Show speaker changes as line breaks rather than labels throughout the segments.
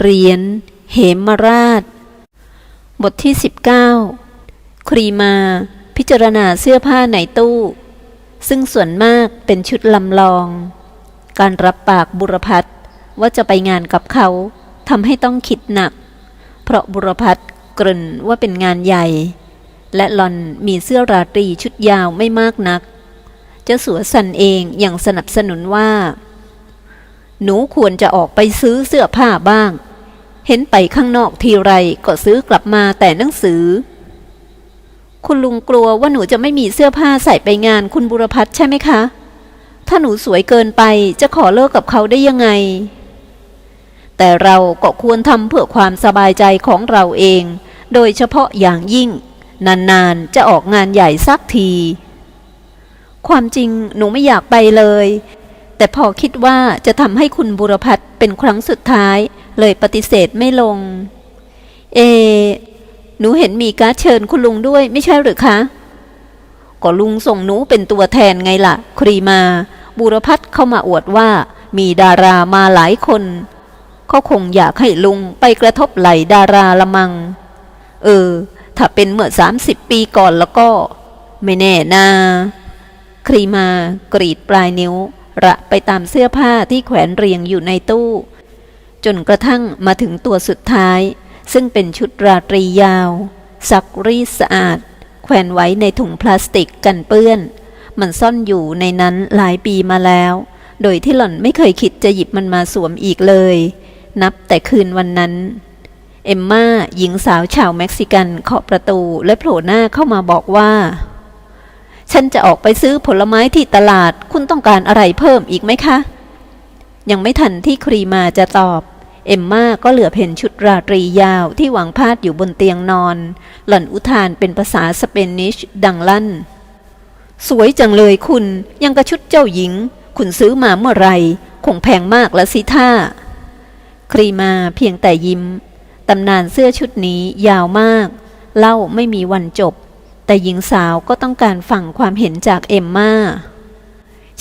เหรียญเหมราช บทที่ 19 ครีมาพิจารณาเสื้อผ้าในตู้ ซึ่งส่วนมากเป็นชุดลำลอง การรับปากบุรพัฒน์ว่าจะไปงานกับเขาทำให้ต้องคิดหนัก เพราะบุรพัฒน์เกริ่นว่าเป็นงานใหญ่ และหลอนมีเสื้อราตรีชุดยาวไม่มากนัก เจ้าสัวสันเองอยังสนับสนุนว่า หนูควรจะออกไปซื้อเสื้อผ้าบ้าง เห็นไปข้างนอกทีไรก็ซื้อกลับมาแต่หนังสือ คุณลุงกลัวว่าหนูจะไม่มีเสื้อผ้าใส่ไปงานคุณบุรพัฒน์ใช่ไหมคะ ถ้าหนูสวยเกินไปจะขอเลิกกับเขาได้ยังไง แต่เราก็ควรทำเพื่อความสบายใจของเราเอง โดยเฉพาะอย่างยิ่ง นานๆจะออกงานใหญ่สักที ความจริงหนูไม่อยากไปเลย แต่พอคิดว่าจะทำให้คุณบุรพัฒเป็นครั้งสุดท้าย เลยปฏิเสธไม่ลง เอ หนูเห็นมีการเชิญคุณลุงด้วยไม่ใช่หรือคะ ก็ลุงส่งหนูเป็นตัวแทนไงล่ะ ครีมา บุรพัฒเข้ามาอวดว่า มีดารามาหลายคนเขาคงอยากให้ลุงไปกระทบไหลดาราละมัง เออ ถ้าเป็นเมื่อสามสิบปีก่อนแล้วก็ ไม่แน่นาครีมากรีดปลายนิ้ว ระไปตามเสื้อผ้าที่แขวนเรียงอยู่ในตู้ จนกระทั่งมาถึงตัวสุดท้าย ซึ่งเป็นชุดราตรียาว ซักรีสะอาด แขวนไว้ในถุงพลาสติกกันเปื้อน มันซ่อนอยู่ในนั้นหลายปีมาแล้ว โดยที่หล่อนไม่เคยคิดจะหยิบมันมาสวมอีกเลย นับแต่คืนวันนั้นเอมมาหญิงสาวชาวเม็กซิกันเคาะประตูและโผล่หน้าเข้ามาบอกว่า ฉันจะออกไปซื้อผลไม้ที่ตลาด คุณต้องการอะไรเพิ่มอีกไหมคะ ยังไม่ทันที่ครีมาจะตอบ เอมมาก็เหลือเห็นชุดราตรียาวที่วางพาดอยู่บนเตียงนอน หล่อนอุทานเป็นภาษาสเปนิชดังลั่น สวยจังเลยคุณ ยังกระชุดเจ้าหญิง คุณซื้อมาเมื่อไร คงแพงมากละสิท่า ครีมาเพียงแต่ยิ้ม ตำนานเสื้อชุดนี้ยาวมาก เล่าไม่มีวันจบ แต่หญิงสาวก็ต้องการฟังความเห็นจากเอมมา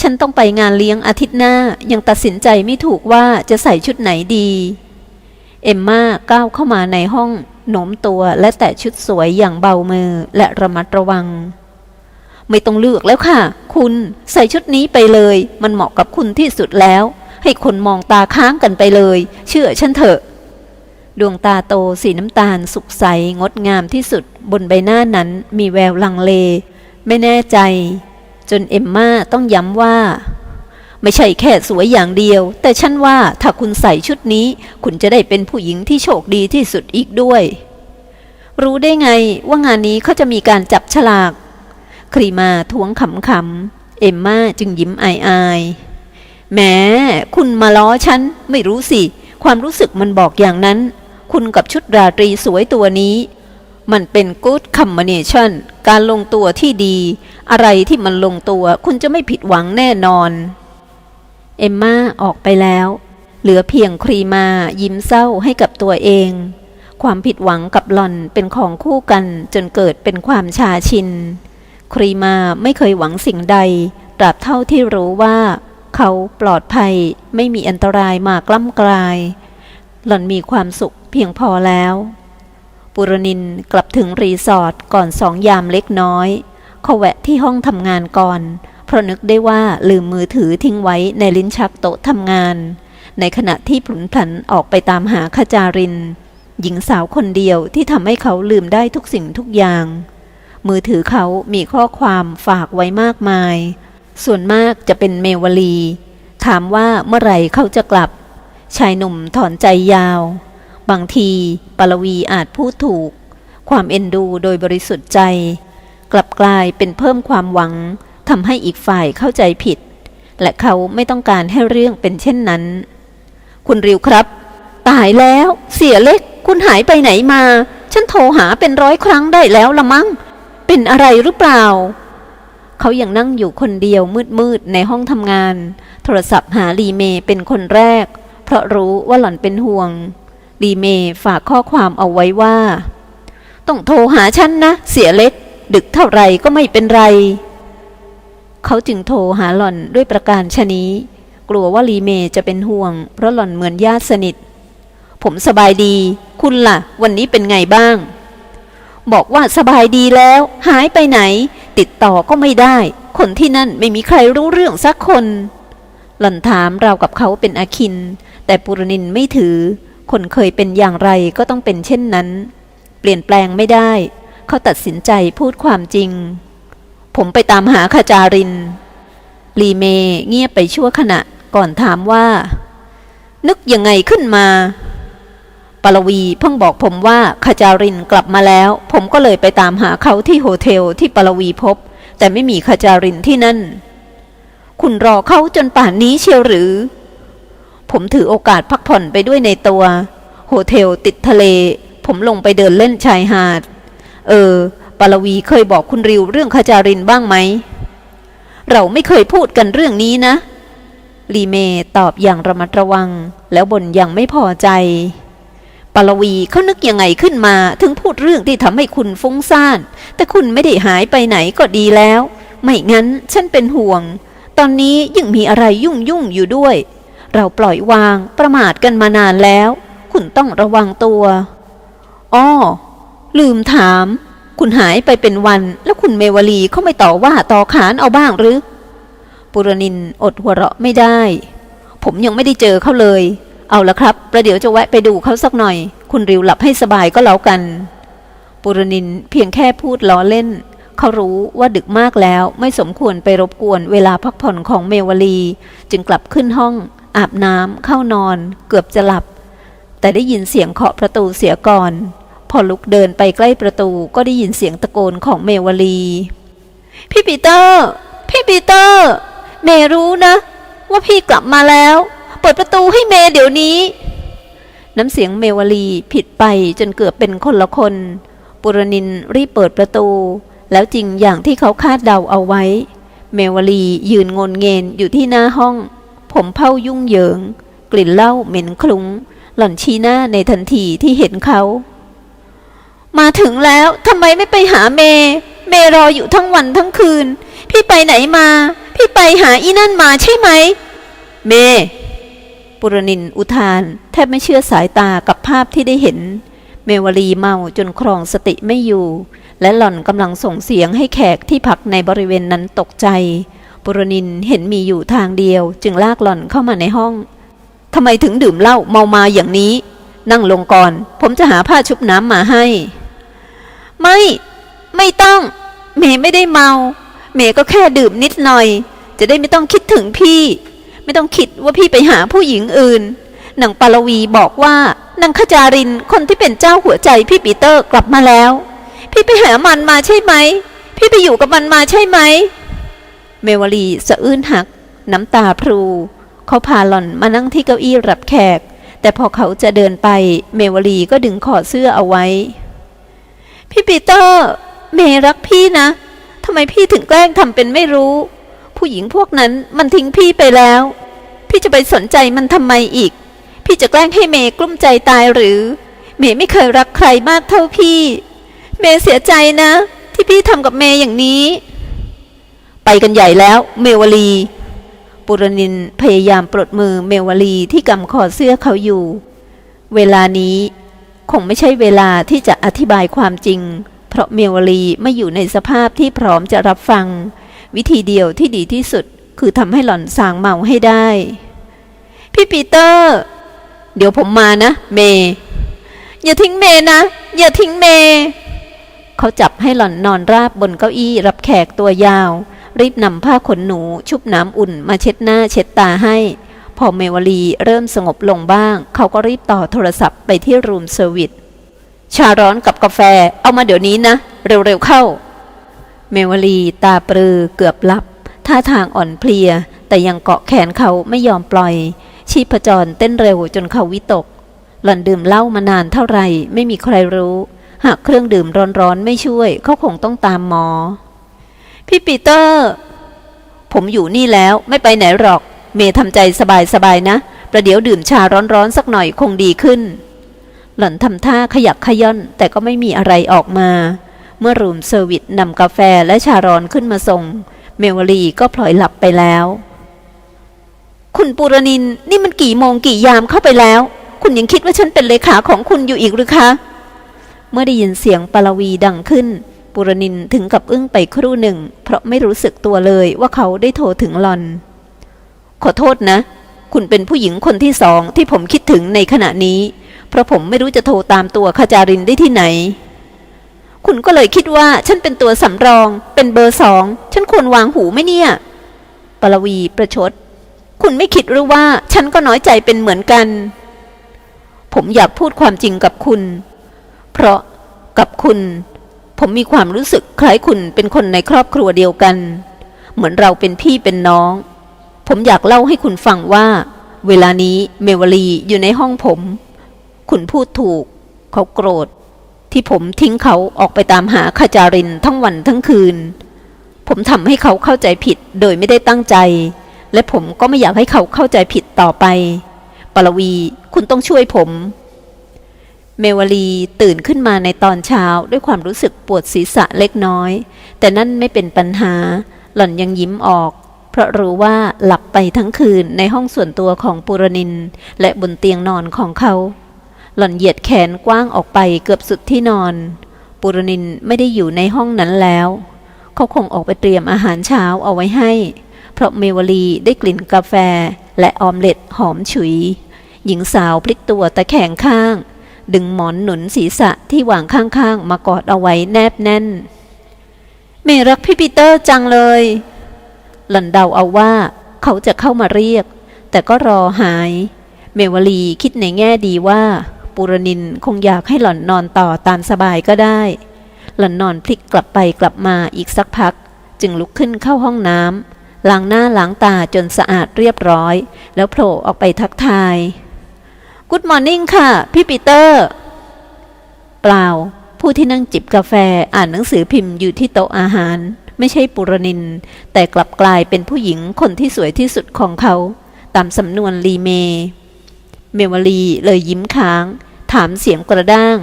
ฉันต้องไปงานเลี้ยงอาทิตย์หน้ายังตัดสินใจไม่ถูกว่าจะใส่ชุดไหนดี เอมมาก้าวเข้ามาในห้องโน้มตัวและแตะชุดสวยอย่างเบามือและระมัดระวัง ไม่ต้องเลือกแล้วค่ะ คุณใส่ชุดนี้ไปเลย มันเหมาะกับคุณที่สุดแล้ว ให้คนมองตาค้างกันไปเลย เชื่อฉันเถอะ ดวงตาโตสีน้ำตาลสุกใสงดงามที่สุดบนใบหน้านั้นมีแววลังเล ไม่แน่ใจ จนเอมมาต้องย้ำว่า ไม่ใช่แค่สวยอย่างเดียว แต่ฉันว่าถ้าคุณใส่ชุดนี้ คุณจะได้เป็นผู้หญิงที่โชคดีที่สุดอีกด้วย รู้ได้ไงว่างานนี้เขาจะมีการจับฉลาก ครีมาท้วงขำๆเอมมาจึงยิ้มอายๆแหมคุณมาล้อฉันไม่รู้สิ ความรู้สึกมันบอกอย่างนั้น คุณกับชุดราตรีสวยตัวนี้ มันเป็น good combination การลงตัวที่ดี อะไรที่มันลงตัวคุณจะไม่ผิดหวังแน่นอน เอมมาออกไปแล้ว เหลือเพียงครีมายิ้มเศร้าให้กับตัวเอง ความผิดหวังกับหลอนเป็นของคู่กันจนเกิดเป็นความชาชิน ครีมาไม่เคยหวังสิ่งใด ตราบเท่าที่รู้ว่า เขาปลอดภัยไม่มีอันตรายมากล้ำกลาย หล่อนมีความสุขเพียงพอแล้ว ปุรนินกลับถึงรีสอร์ทก่อนสองยามเล็กน้อยเขาแวะที่ห้องทำงานก่อน เพราะนึกได้ว่าลืมมือถือทิ้งไว้ในลิ้นชักโต๊ะทำงาน ในขณะที่ผุนผันออกไปตามหาขจาริน หญิงสาวคนเดียวที่ทำให้เขาลืมได้ทุกสิ่งทุกอย่าง มือถือเขามีข้อความฝากไว้มากมาย ส่วนมากจะเป็นเมวลี ถามว่าเมื่อไหร่เขาจะกลับ ชายหนุ่มถอนใจยาว บางทีปลวีอาจพูดถูก ความเอ็นดูโดยบริสุทธิ์ใจ กลับกลายเป็นเพิ่มความหวังทำให้อีกฝ่ายเข้าใจผิด และเขาไม่ต้องการให้เรื่องเป็นเช่นนั้น คุณริวครับ ตายแล้ว เสียเล็ก คุณหายไปไหนมา ฉันโทรหาเป็นร้อยครั้งได้แล้วละมั้ง เป็นอะไรหรือเปล่า เขายัางนั่งอยู่คนเดียวมืดๆในห้องทำงาน โทรศัพท์หาลีเมเป็นคนแรก เพราะรู้ว่าหล่อนเป็นห่วง ลีเมฝากข้อความเอาไว้ว่า ต้องโทรหาฉันนะ เสียเล็ก ดึกเท่าไรก็ไม่เป็นไร เขาจึงโทรหาหล่อนด้วยประการชนี้ กลัวว่าลีเมจะเป็นห่วง เพราะหล่อนเหมือนญาติสนิท ผมสบายดี คุณล่ะ วันนี้เป็นไงบ้าง บอกว่าสบายดีแล้ว หายไปไหน ติดต่อก็ไม่ได้ คนที่นั่นไม่มีใครรู้เรื่องสักคนหล่อนถามเราวกับเขาเป็นอาคิน แต่ปุรนินไม่ถือ คนเคยเป็นอย่างไรก็ต้องเป็นเช่นนั้น เปลี่ยนแปลงไม่ได้ เขาตัดสินใจพูดความจริง ผมไปตามหาขจาริน ลีเมเงียบไปชั่วขณะก่อนถามว่า นึกยังไงขึ้นมาปลวีเพิ่งบอกผมว่าขจารินกลับมาแล้ว ผมก็เลยไปตามหาเขาที่โฮเทลที่ปลวีพบ แต่ไม่มีขจารินที่นั่น คุณรอเขาจนป่านนี้เชียวหรือ ผมถือโอกาสพักผ่อนไปด้วยในตัว โฮเทลติดทะเล ผมลงไปเดินเล่นชายหาด เออ ปาลวีเคยบอกคุณริวเรื่องขจารินบ้างไหม เราไม่เคยพูดกันเรื่องนี้นะ ลีเมตอบอย่างระมัดระวัง แล้วบ่นอย่างไม่พอใจ ปาลวีเขานึกยังไงขึ้นมา ถึงพูดเรื่องที่ทำให้คุณฟุ้งซ่าน แต่คุณไม่ได้หายไปไหนก็ดีแล้ว ไม่งั้นฉันเป็นห่วง ตอนนี้ยังมีอะไรยุ่งยุ่งอยู่ด้วย เราปล่อยวางประมาทกันมานานแล้ว คุณต้องระวังตัว อ้อ ลืมถาม คุณหายไปเป็นวัน แล้วคุณเมวลีเขาไม่ต่อว่าต่อขานเอาบ้างหรือ ปุรนินอดหัวเราะไม่ได้ ผมยังไม่ได้เจอเขาเลย เอาละครับ ประเดี๋ยวจะแวะไปดูเขาสักหน่อย คุณริวหลับให้สบายก็แล้วกัน ปุรนินเพียงแค่พูดล้อเล่นเขารู้ว่าดึกมากแล้วไม่สมควรไปรบกวนเวลาพักผ่อนของเมวลี จึงกลับขึ้นห้อง อาบน้ำเข้านอน เกือบจะหลับ แต่ได้ยินเสียงเคาะประตูเสียก่อน พอลุกเดินไปใกล้ประตูก็ได้ยินเสียงตะโกนของเมวลี พี่ปีเตอร์ พี่ปีเตอร์ เมรู้นะ ว่าพี่กลับมาแล้ว เปิดประตูให้เมย์เดี๋ยวนี้ น้ำเสียงเมวลีผิดไปจนเกือบเป็นคนละคน ปุรนินรีบเปิดประตู แล้วจริงอย่างที่เขาคาดเดาเอาไว้ เมวลียืนงนเงนอยู่ที่หน้าห้อง ผมเผ้ายุ่งเหยิง กลิ่นเหล้าเหม็นคลุ้ง หล่อนชี้หน้าในทันทีที่เห็นเขา มาถึงแล้วทำไมไม่ไปหาเม เมรออยู่ทั้งวันทั้งคืน พี่ไปไหนมา พี่ไปหาอีนั่นมาใช่ไหม เม ปุรนินอุทาน แทบไม่เชื่อสายตากับภาพที่ได้เห็น เมวลีเมาจนครองสติไม่อยู่ และหล่อนกำลังส่งเสียงให้แขกที่พักในบริเวณนั้นตกใจ ปุรนินเห็นมีอยู่ทางเดียว จึงลากหล่อนเข้ามาในห้องทำไมถึงดื่มเหล้าเมามาอย่างนี้ นั่งลงก่อน ผมจะหาผ้าชุบน้ำมาให้ ไม่ไม่ต้อง เมย์ไม่ได้เมา เมย์ก็แค่ดื่มนิดหน่อย จะได้ไม่ต้องคิดถึงพี่ ไม่ต้องคิดว่าพี่ไปหาผู้หญิงอื่นหนังปารวีบอกว่านางขจารินคนที่เป็นเจ้าหัวใจพี่ปีเตอร์กลับมาแล้ว พี่ไปหามันมาใช่ไหม พี่ไปอยู่กับมันมาใช่ไหม เมวลีสะอื้นหัก น้ำตาพรูเขาพาหล่อนมานั่งที่เก้าอี้รับแขก แต่พอเขาจะเดินไป เมวลีก็ดึงคอเสื้อเอาไว้ พี่ปีเตอร์ เมรักพี่นะทำไมพี่ถึงแกล้งทำเป็นไม่รู้ ผู้หญิงพวกนั้นมันทิ้งพี่ไปแล้ว พี่จะไปสนใจมันทำไมอีก พี่จะแกล้งให้เมย์กลุ้มใจตายหรือ เมย์ไม่เคยรักใครมากเท่าพี่ เมย์เสียใจนะ ที่พี่ทำกับเมย์อย่างนี้ ไปกันใหญ่แล้วเมวลี ปุรนินพยายามปลดมือเมวลีที่กำคอเสื้อเขาอยู่ เวลานี้คงไม่ใช่เวลาที่จะอธิบายความจริง เพราะเมวลีไม่อยู่ในสภาพที่พร้อมจะรับฟัง วิธีเดียวที่ดีที่สุดคือทำให้หล่อนสางเมาให้ได้ พี่ปีเตอร์ เดี๋ยวผมมานะ เมย์อย่าทิ้งเมย์นะ อย่าทิ้งเมย์เขาจับให้หล่อนนอนราบบนเก้าอี้รับแขกตัวยาว รีบนำผ้าขนหนูชุบน้ำอุ่นมาเช็ดหน้าเช็ดตาให้ พอเมวลีเริ่มสงบลงบ้าง เขาก็รีบต่อโทรศัพท์ไปที่รูมเซอร์วิสชาร้อนกับกาแฟเอามาเดี๋ยวนี้นะ เร็วๆเข้า เมวลีตาปรือเกือบหลับ ท่าทางอ่อนเพลีย แต่ยังเกาะแขนเขาไม่ยอมปล่อย ชีพจรเต้นเร็วจนเขาวิตก หล่อนดื่มเหล้ามานานเท่าไหร่ไม่มีใครรู้ หากเครื่องดื่มร้อนๆไม่ช่วยเขาคงต้องตามหมอ พี่ปีเตอร์ ผมอยู่นี่แล้วไม่ไปไหนหรอก เมย์ทำใจสบายๆนะ ประเดี๋ยวดื่มชาร้อนๆสักหน่อยคงดีขึ้น หล่อนทำท่าขยักขย่อนแต่ก็ไม่มีอะไรออกมา เมื่อรูมเซอร์วิสนำกาแฟและชาร้อนขึ้นมาส่ง เมวลีก็พลอยหลับไปแล้ว คุณปุรนินนี่มันกี่โมงกี่ยามเข้าไปแล้ว คุณยังคิดว่าฉันเป็นเลขาของคุณอยู่อีกหรือคะ เมื่อได้ยินเสียงปลวีดังขึ้น ปุรนินถึงกับอึ้งไปครู่หนึ่ง เพราะไม่รู้สึกตัวเลยว่าเขาได้โทรถึงหลอน ขอโทษนะ คุณเป็นผู้หญิงคนที่สองที่ผมคิดถึงในขณะนี้ เพราะผมไม่รู้จะโทรตามตัวขจารินได้ที่ไหน คุณก็เลยคิดว่าฉันเป็นตัวสำรอง เป็นเบอร์สอง ฉันควรวางหูไหมเนี่ยปลวีประชด คุณไม่คิดหรือว่าฉันก็น้อยใจเป็นเหมือนกัน ผมอยากพูดความจริงกับคุณ เพราะกับคุณ ผมมีความรู้สึกคล้ายคุณเป็นคนในครอบครัวเดียวกัน เหมือนเราเป็นพี่เป็นน้อง ผมอยากเล่าให้คุณฟังว่า เวลานี้เมวลีอยู่ในห้องผม คุณพูดถูก เขาโกรธ ที่ผมทิ้งเขาออกไปตามหาขจารินทั้งวันทั้งคืน ผมทำให้เขาเข้าใจผิดโดยไม่ได้ตั้งใจ และผมก็ไม่อยากให้เขาเข้าใจผิดต่อไปปรวี คุณต้องช่วยผม เมวลีตื่นขึ้นมาในตอนเช้าด้วยความรู้สึกปวดศีรษะเล็กน้อย แต่นั่นไม่เป็นปัญหา หล่อนยังยิ้มออก เพราะรู้ว่าหลับไปทั้งคืนในห้องส่วนตัวของปุรนิน และบนเตียงนอนของเขา หล่อนเหยียดแขนกว้างออกไปเกือบสุดที่นอน ปุรนินไม่ได้อยู่ในห้องนั้นแล้ว เขาคงออกไปเตรียมอาหารเช้าเอาไว้ให้ เพราะเมวลีได้กลิ่นกาแฟและออมเล็ตหอมฉุย หญิงสาวพลิกตัวตะแคงข้าง ดึงหมอนหนุนศีรษะที่วางข้างๆ มากอดเอาไว้แนบแน่น เมรักพี่ปีเตอร์จังเลย หล่อนเดาเอาว่า เขาจะเข้ามาเรียก แต่ก็รอหาย เมวลีคิดในแง่ดีว่า ปุรนินคงอยากให้หล่อนนอนต่อตามสบายก็ได้ หล่อนนอนพลิกกลับไปกลับมาอีกสักพัก จึงลุกขึ้นเข้าห้องน้ำล้างหน้าล้างตาจนสะอาดเรียบร้อย แล้วโผล่ออกไปทักทาย Good morning ค่ะ พี่ปีเตอร์ เปล่า ผู้ที่นั่งจิบกาแฟอ่านหนังสือพิมพ์อยู่ที่โต๊ะอาหาร ไม่ใช่ปุรนิน แต่กลับกลายเป็นผู้หญิงคนที่สวยที่สุดของเขา ตามสำนวนลีเม เมวลีเลยยิ้มค้าง ถามเสียงกระด้าง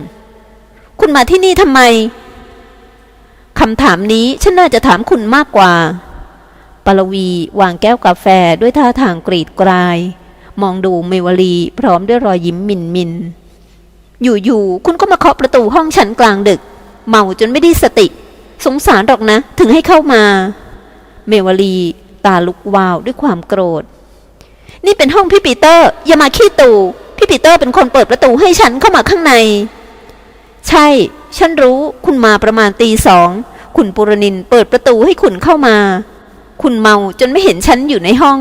คุณมาที่นี่ทำไมคำถามนี้ฉันน่าจะถามคุณมากกว่าปลวีวางแก้วกาแฟด้วยท่าทางกรีดกราย มองดูเมวลีพร้อมด้วยรอยยิ้มมินมิน อยู่ๆคุณก็มาเคาะประตูห้องฉันกลางดึก เมาจนไม่ได้สติ สงสารหรอกนะ ถึงให้เข้ามา เมวลีตาลุกวาวด้วยความโกรธ นี่เป็นห้องพี่ปีเตอร์ อย่ามาขี้ตู่พี่ปีเตอร์เป็นคนเปิดประตูให้ฉันเข้ามาข้างใน ใช่ ฉันรู้คุณมาประมาณตีสองคุณปุรนินเปิดประตูให้คุณเข้ามา คุณเมาจนไม่เห็นฉันอยู่ในห้อง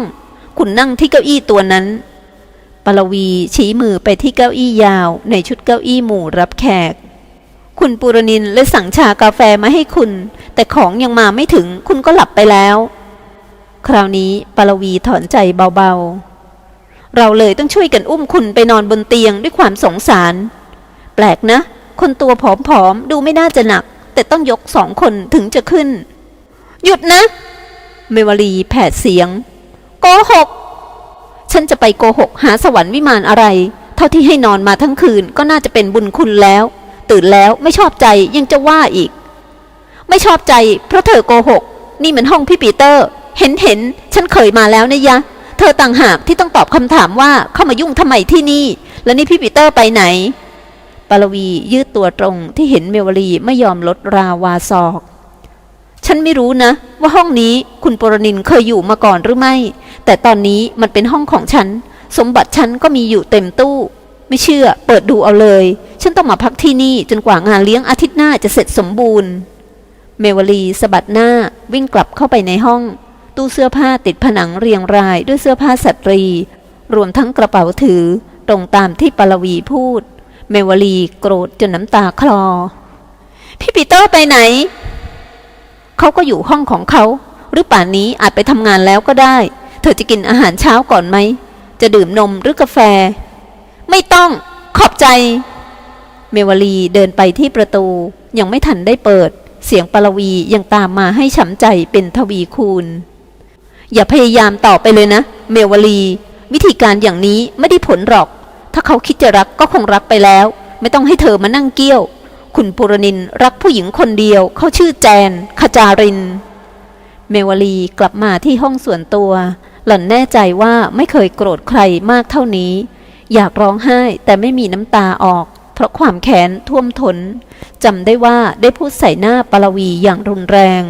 คุณนั่งที่เก้าอี้ตัวนั้น ปลวีชี้มือไปที่เก้าอี้ยาว ในชุดเก้าอี้หมู่รับแขก คุณปุรนินเลยสั่งชากาแฟมาให้คุณ แต่ของยังมาไม่ถึงคุณก็หลับไปแล้ว คราวนี้ปลวีถอนใจเบาๆ เราเลยต้องช่วยกันอุ้มคุณไปนอนบนเตียงด้วยความสงสาร แปลกนะ คนตัวผอมๆ ดูไม่น่าจะหนัก แต่ต้องยกสองคนถึงจะขึ้น หยุดนะ เมวลีแผดเสียงโกหก ฉันจะไปโกหกหาสวรรค์วิมานอะไร เท่าที่ให้นอนมาทั้งคืนก็น่าจะเป็นบุญคุณแล้ว ตื่นแล้วไม่ชอบใจยังจะว่าอีก ไม่ชอบใจ เพราะเธอโกหก นี่มันห้องพี่ปีเตอร์ เห็นเห็นฉันเคยมาแล้วนะยะ เธอต่างหากที่ต้องตอบคำถามว่าเข้ามายุ่งทำไมที่นี่ แล้วนี่พี่ปีเตอร์ไปไหนปารวียืดตัวตรงที่เห็นเมวลีไม่ยอมลดราวาศอก ฉันไม่รู้นะ ว่าห้องนี้คุณปรนินเคยอยู่มาก่อนหรือไม่ แต่ตอนนี้มันเป็นห้องของฉัน สมบัติฉันก็มีอยู่เต็มตู้ ไม่เชื่อ เปิดดูเอาเลย ฉันต้องมาพักที่นี่จนกว่างานเลี้ยงอาทิตย์หน้าจะเสร็จสมบูรณ์ เมวลีสะบัดหน้าวิ่งกลับเข้าไปในห้อง ตู้เสื้อผ้าติดผนังเรียงรายด้วยเสื้อผ้าสตรี รวมทั้งกระเป๋าถือ ตรงตามที่ปลวีพูด เมวลีโกรธจนน้ำตาคลอ พี่ปีเตอร์ไปไหน เขาก็อยู่ห้องของเขา หรือป่านนี้อาจไปทำงานแล้วก็ได้ เธอจะกินอาหารเช้าก่อนไหม จะดื่มนมหรือกาแฟ ไม่ต้องขอบใจ เมวลีเดินไปที่ประตู ยังไม่ทันได้เปิด เสียงปลวียังตามมาให้ช้ำใจเป็นทวีคูณ อย่าพยายามต่อไปเลยนะ เมวลี วิธีการอย่างนี้ไม่ได้ผลหรอก ถ้าเขาคิดจะรักก็คงรักไปแล้ว ไม่ต้องให้เธอมานั่งเกี้ยว คุณปุรนินรักผู้หญิงคนเดียวเขาชื่อแจน ขจาริน เมวลีกลับมาที่ห้องส่วนตัว หล่อนแน่ใจว่าไม่เคยโกรธใครมากเท่านี้ อยากร้องไห้แต่ไม่มีน้ำตาออก เพราะความแค้นท่วมทนจำได้ว่าได้พูดใส่หน้าปารวีอย่างรุนแรง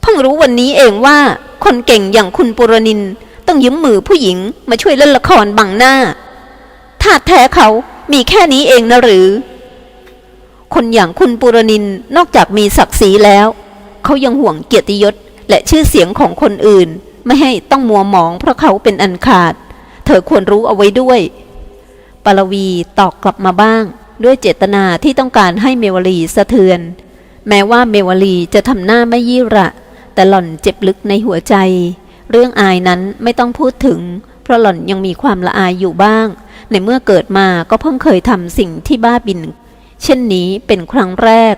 เพิ่งรู้วันนี้เองว่า คนเก่งอย่างคุณปุรนินต้องยืมมือผู้หญิงมาช่วยเล่นละครบังหน้าท่าแท้เขามีแค่นี้เองนะหรือ คนอย่างคุณปุรนินนอกจากมีศักดิ์ศรีแล้ว เขายังห่วงเกียรติยศและชื่อเสียงของคนอื่น ไม่ให้ต้องมัวหมองเพราะเขาเป็นอันขาด เธอควรรู้เอาไว้ด้วยปารวีตอบกลับมาบ้าง ด้วยเจตนาที่ต้องการให้เมวลีสะเทือน แม้ว่าเมวลีจะทำหน้าไม่ยี่ระ แต่หล่อนเจ็บลึกในหัวใจ เรื่องอายนั้นไม่ต้องพูดถึง เพราะหล่อนยังมีความละอายอยู่บ้าง ในเมื่อเกิดมาก็เพิ่งเคยทำสิ่งที่บ้าบิน เช่นนี้เป็นครั้งแรก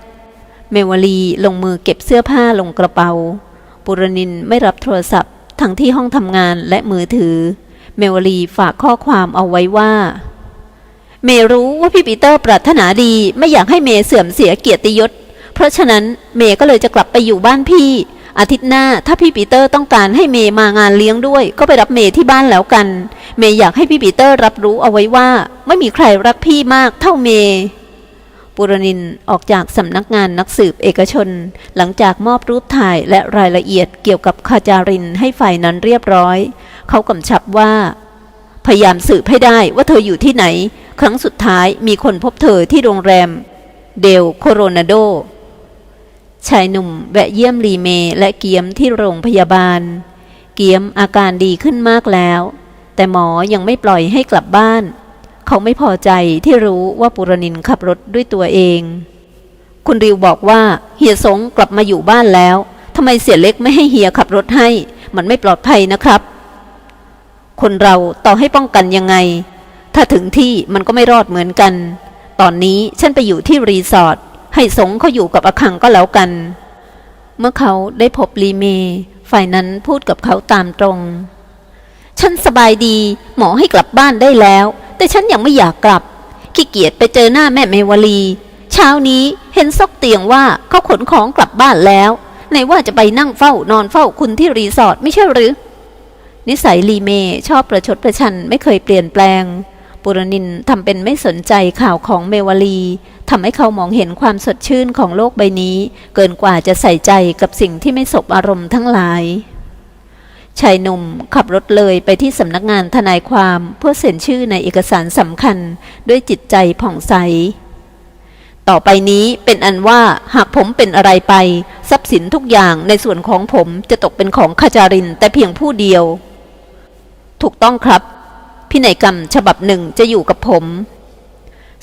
เมวลีลงมือเก็บเสื้อผ้าลงกระเป๋า ปุรนินไม่รับโทรศัพท์ ทั้งที่ห้องทำงานและมือถือ เมวลีฝากข้อความเอาไว้ว่า เมรู้ว่าพี่ปีเตอร์ปรารถนาดีไม่อยากให้เมเสื่อมเสียเกียรติยศ เพราะฉะนั้นเมก็เลยจะกลับไปอยู่บ้านพี่ อาทิตย์หน้าถ้าพี่ปีเตอร์ต้องการให้เมมางานเลี้ยงด้วย ก็ไปรับเมที่บ้านแล้วกัน เมอยากให้พี่ปีเตอร์รับรู้เอาไว้ว่า ไม่มีใครรักพี่มากเท่าเม ปุรนินออกจากสำนักงานนักสืบเอกชน หลังจากมอบรูปถ่ายและรายละเอียดเกี่ยวกับคาจารินให้ฝ่ายนั้นเรียบร้อย เขากำชับว่า พยายามสืบให้ได้ว่าเธออยู่ที่ไหน ครั้งสุดท้ายมีคนพบเธอที่โรงแรม เดลโคโรนาโด ชายหนุ่มแวะเยี่ยมลีเมและเกียมที่โรงพยาบาล เกียมอาการดีขึ้นมากแล้ว แต่หมอยังไม่ปล่อยให้กลับบ้าน เขาไม่พอใจที่รู้ว่าปุรนินขับรถด้วยตัวเอง คุณริวบอกว่าเฮียสงกลับมาอยู่บ้านแล้วทำไมเสียเล็กไม่ให้เฮียขับรถให้ มันไม่ปลอดภัยนะครับ คนเราต่อให้ป้องกันยังไง ถ้าถึงที่มันก็ไม่รอดเหมือนกัน ตอนนี้ฉันไปอยู่ที่รีสอร์ทให้สงเขาอยู่กับอคังก็แล้วกัน เมื่อเขาได้พบลีเม ฝ่ายนั้นพูดกับเขาตามตรง ฉันสบายดี หมอให้กลับบ้านได้แล้ว แต่ฉันยังไม่อยากกลับ ขี้เกียจไปเจอหน้าแม่เมวลี เช้านี้เห็นซอกเตียงว่าเขาขนของกลับบ้านแล้วไหนว่าจะไปนั่งเฝ้านอนเฝ้าคุณที่รีสอร์ทไม่ใช่หรือ นิสัยลีเมชอบประชดประชันไม่เคยเปลี่ยนแปลง ปุรนินทำเป็นไม่สนใจข่าวของเมวลีทำให้เขามองเห็นความสดชื่นของโลกใบนี้ เกินกว่าจะใส่ใจกับสิ่งที่ไม่สบอารมณ์ทั้งหลาย ชายหนุ่มขับรถเลยไปที่สำนักงานทนายความเพื่อเซ็นชื่อในเอกสารสำคัญด้วยจิตใจผ่องใส ต่อไปนี้เป็นอันว่าหากผมเป็นอะไรไป ทรัพย์สินทุกอย่างในส่วนของผมจะตกเป็นของขจารินแต่เพียงผู้เดียว ถูกต้องครับ พินัยกรรมฉบับหนึ่งจะอยู่กับผม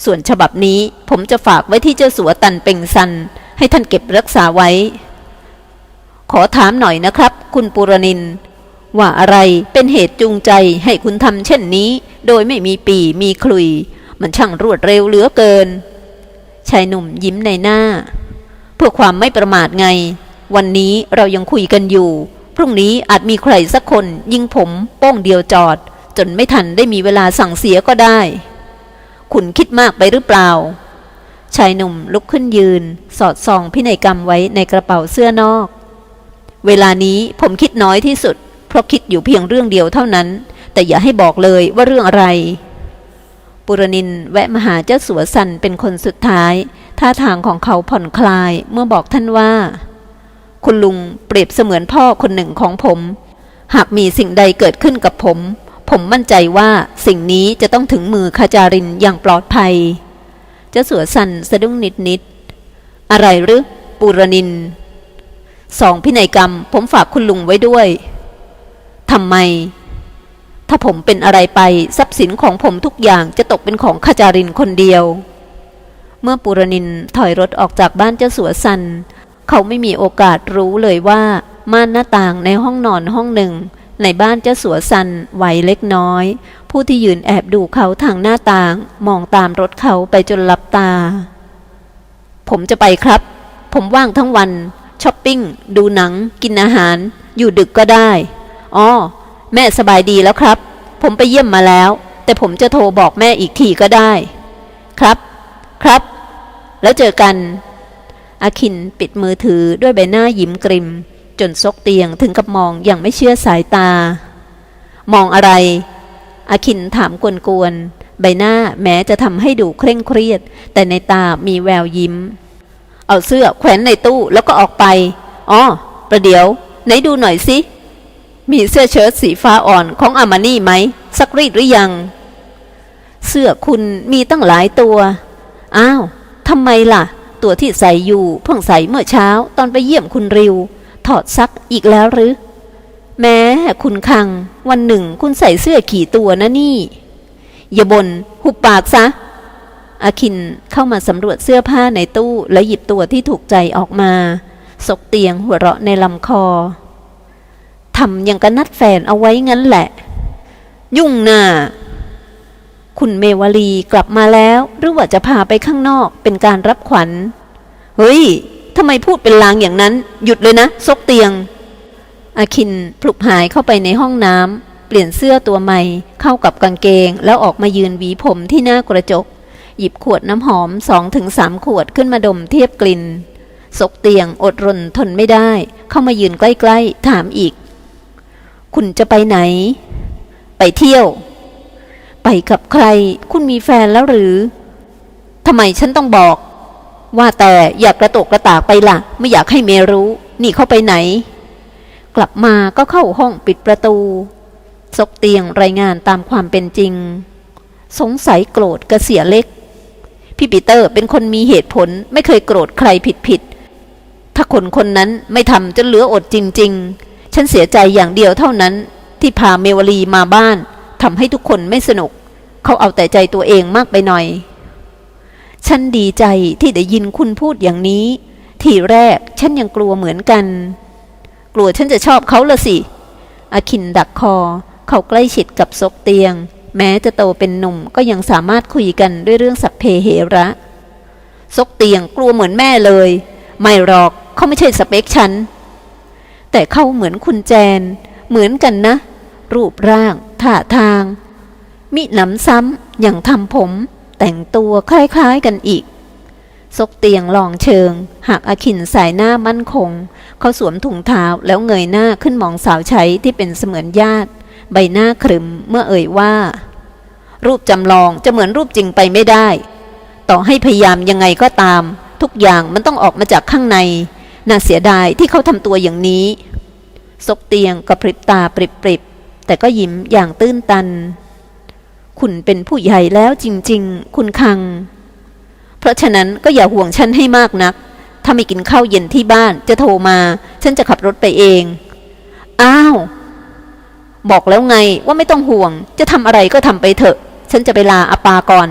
ส่วนฉบับนี้ผมจะฝากไว้ที่เจ้าสัวตันเป็งซัน ให้ท่านเก็บรักษาไว้ ขอถามหน่อยนะครับ คุณปุรนิน ว่าอะไรเป็นเหตุจูงใจให้คุณทำเช่นนี้ โดยไม่มีปีมีคลุย มันช่างรวดเร็วเหลือเกิน ชายหนุ่มยิ้มในหน้า เพื่อความไม่ประมาทไง วันนี้เรายังคุยกันอยู่ พรุ่งนี้อาจมีใครสักคนยิงผมโป้งเดียวจอด จนไม่ทันได้มีเวลาสั่งเสียก็ได้ คุณคิดมากไปหรือเปล่า ชายหนุ่มลุกขึ้นยืน สอดส่องพินัยกรรมไว้ในกระเป๋าเสื้อนอก เวลานี้ผมคิดน้อยที่สุด ราะคิดอยู่เพียงเรื่องเดียวเท่านั้น แต่อย่าให้บอกเลยว่าเรื่องอะไร ปุรนินแวะมาหาเจ้าสัวสันเป็นคนสุดท้าย ท่าทางของเขาผ่อนคลายเมื่อบอกท่านว่า คุณลุงเปรียบเสมือนพ่อคนหนึ่งของผม หากมีสิ่งใดเกิดขึ้นกับผม ผมมั่นใจว่าสิ่งนี้จะต้องถึงมือขจารินอย่างปลอดภัย เจ้าสัวสันสะดุ้งนิดนิดๆอะไรหรือปุรนินสองพินัยกรรมผมฝากคุณลุงไว้ด้วย ทำไม ถ้าผมเป็นอะไรไปทรัพย์สินของผมทุกอย่างจะตกเป็นของขจารินคนเดียว เมื่อปุรนินถอยรถออกจากบ้านเจ้าสัวสัน เขาไม่มีโอกาสรู้เลยว่า ม่านหน้าต่างในห้องนอนห้องหนึ่ง ในบ้านเจ้าสัวสันไหวเล็กน้อย ผู้ที่ยืนแอบดูเขาทางหน้าต่าง มองตามรถเขาไปจนหลับตา ผมจะไปครับ ผมว่างทั้งวันช้อปปิ้ง ดูหนัง กินอาหาร อยู่ดึกก็ได้ อ๋อแม่สบายดีแล้วครับ ผมไปเยี่ยมมาแล้ว แต่ผมจะโทรบอกแม่อีกทีก็ได้ ครับครับ แล้วเจอกันอาคินปิดมือถือด้วยใบหน้ายิ้มกริม จนซกเตียงถึงกับมองอย่างไม่เชื่อสายตา มองอะไร อาคินถามกวนๆ ใบหน้าแม้จะทำให้ดูเคร่งเครียด แต่ในตามีแววยิ้ม เอาเสื้อแขวนในตู้แล้วก็ออกไป อ๋อ ประเดี๋ยว ไหนดูหน่อยสิ มีเสื้อเชิ้ตสีฟ้าอ่อนของอามานี่ไหมสักรีดหรือยัง เสื้อคุณมีตั้งหลายตัว อ้าวทำไมล่ะ ตัวที่ใส่อยู่เพิ่งใส่เมื่อเช้าตอนไปเยี่ยมคุณริว ถอดซักอีกแล้วหรือ แม้คุณคัง วันหนึ่งคุณใส่เสื้อขี่ตัวนะนี่ อย่าบน่นหุบปากซะอาคินเข้ามาสำรวจเสื้อผ้าในตู้และหยิบตัวที่ถูกใจออกมาซกเตียงหัวเราะในลำคอ ทำอย่างกระนัดแฟนเอาไว้งั้นแหละ ยุ่งน่ะคุณเมวลีกลับมาแล้ว หรือว่าจะพาไปข้างนอกเป็นการรับขวัญ เฮ้ยทำไมพูดเป็นลางอย่างนั้น หยุดเลยนะ ซกเตียง อาคินพลุกหายเข้าไปในห้องน้ำเปลี่ยนเสื้อตัวใหม่เข้ากับกางเกง แล้วออกมายืนหวีผมที่หน้ากระจก หยิบขวดน้ำหอมสองถึงสามขวดขึ้นมาดมเทียบกลิ่นซกเตียงอดรนทนไม่ได้ เข้ามายืนใกล้ ๆ ถามอีก คุณจะไปไหน ไปเที่ยว ไปกับใคร คุณมีแฟนแล้วหรือทำไมฉันต้องบอก ว่าแต่อยากกระตกกระตากไปล่ะ ไม่อยากให้เมรู้ นี่เขาไปไหน กลับมาก็เข้าห้องปิดประตู ซกเตียงรายงานตามความเป็นจริง สงสัยโกรธกระเสียเล็ก พี่ปีเตอร์เป็นคนมีเหตุผลไม่เคยโกรธใครผิดผิดถ้าคนคนนั้นไม่ทำจนเหลืออดจริง ๆ ฉันเสียใจอย่างเดียวเท่านั้นที่พาเมวลีมาบ้านทำให้ทุกคนไม่สนุก เขาเอาแต่ใจตัวเองมากไปหน่อย ฉันดีใจที่ได้ยินคุณพูดอย่างนี้ ทีแรกฉันยังกลัวเหมือนกัน กลัวฉันจะชอบเขาละสิ อาคินดักคอ เขาใกล้ชิดกับซกเตียง แม้จะโตเป็นหนุ่มก็ยังสามารถคุยกันด้วยเรื่องสัพเพเหระซกเตียงกลัวเหมือนแม่เลย ไม่หรอกเขาไม่ใช่สเปคฉัน แต่เขาเหมือนคุณแจน เหมือนกันนะ รูปร่าง ท่าทาง มิหนำซ้ำอย่างทำผม แต่งตัวคล้ายๆกันอีก ซกเตียงลองเชิง หากอาคินสายหน้ามั่นคง เขาสวมถุงเท้าแล้วเงยหน้าขึ้นมองสาวใช้ที่เป็นเสมือนญาติ ใบหน้าขรึมเมื่อเอ่ยว่า รูปจำลองจะเหมือนรูปจริงไปไม่ได้ ต่อให้พยายามยังไงก็ตาม ทุกอย่างมันต้องออกมาจากข้างใน น่าเสียดายที่เขาทำตัวอย่างนี้ ซกเตียงกระพริบตาปริบๆ แต่ก็ยิ้มอย่างตื้นตัน คุณเป็นผู้ใหญ่แล้วจริงๆ คุณคัง เพราะฉะนั้นก็อย่าห่วงฉันให้มากนัก ถ้าไม่กินข้าวเย็นที่บ้านจะโทรมา ฉันจะขับรถไปเอง อ้าว บอกแล้วไงว่าไม่ต้องห่วง จะทำอะไรก็ทำไปเถอะ ฉันจะไปลาอาปาก่อน